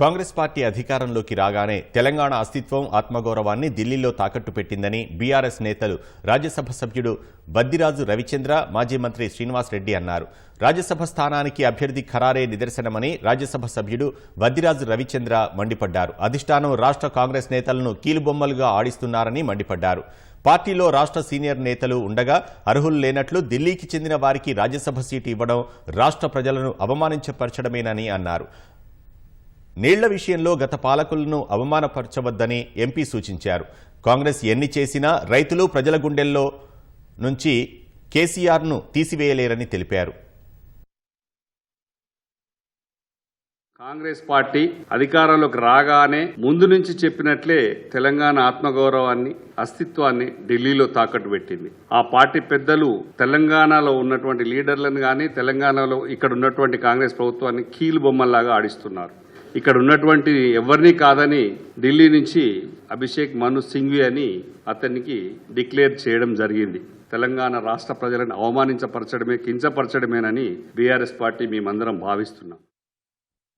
Congress party అధికారంలోకి రాగానే తెలంగాణ అస్తిత్వం ఆత్మగౌరవాన్ని ఢిల్లీలో తాకట్టు పెట్టిందని బీఆర్ఎస్ నేతలు రాజ్యసభ సభ్యుడు బద్దిరాజు రవిచంద్ర మాజీ మంత్రి శ్రీనివాస్ రెడ్డి అన్నారు. రాజ్యసభ స్థానానికి అభ్యర్థి ఖరారే నిదర్శనమని రాజ్యసభ సభ్యుడు బద్దిరాజు రవిచంద్ర మండిపడ్డారు. అధిష్టానం రాష్ట్ర కాంగ్రెస్ నేతలను కీలుబొమ్మలుగా ఆడిస్తున్నారని మండిపడ్డారు. పార్టీలో రాష్ట్ర సీనియర్ నేతలు ఉండగా అర్హులు లేనట్లు ఢిల్లీకి చెందిన వారికి రాజ్యసభ సీటు ఇవ్వడం రాష్ట్ర ప్రజలను అవమానించపరచడమేనని అన్నారు. నీళ్ళ విషయంలో గత పాలకులను అవమానపరచవద్దని ఎంపీ సూచించారు. కాంగ్రెస్ ఎన్ని చేసినా రైతులు ప్రజల గుండెల్లో నుంచి కేసీఆర్ను తీసివేయలేరని తెలిపారు. కాంగ్రెస్ పార్టీ అధికారంలోకి రాగానే ముందు నుంచి చెప్పినట్లే తెలంగాణ ఆత్మగౌరవాన్ని అస్తిత్వాన్ని ఢిల్లీలో తాకట్టు పెట్టింది. ఆ పార్టీ పెద్దలు తెలంగాణలో ఉన్నటువంటి లీడర్లను కానీ తెలంగాణలో ఇక్కడ ఉన్నటువంటి కాంగ్రెస్ ప్రభుత్వాన్ని కీలు బొమ్మల్లాగా ఆడిస్తున్నారు. ఇక్కడ ఉన్నటువంటి ఎవరిని కాదని ఢిల్లీ నుంచి అభిషేక్ మను సింఘ్వి అని అతనికి డిక్లేర్ చేయడం జరిగింది. తెలంగాణ రాష్ట్ర ప్రజలను అవమానించపరచడమే కించపరచడమేనని బీఆర్ఎస్ పార్టీ మేమందరం భావిస్తున్నాం.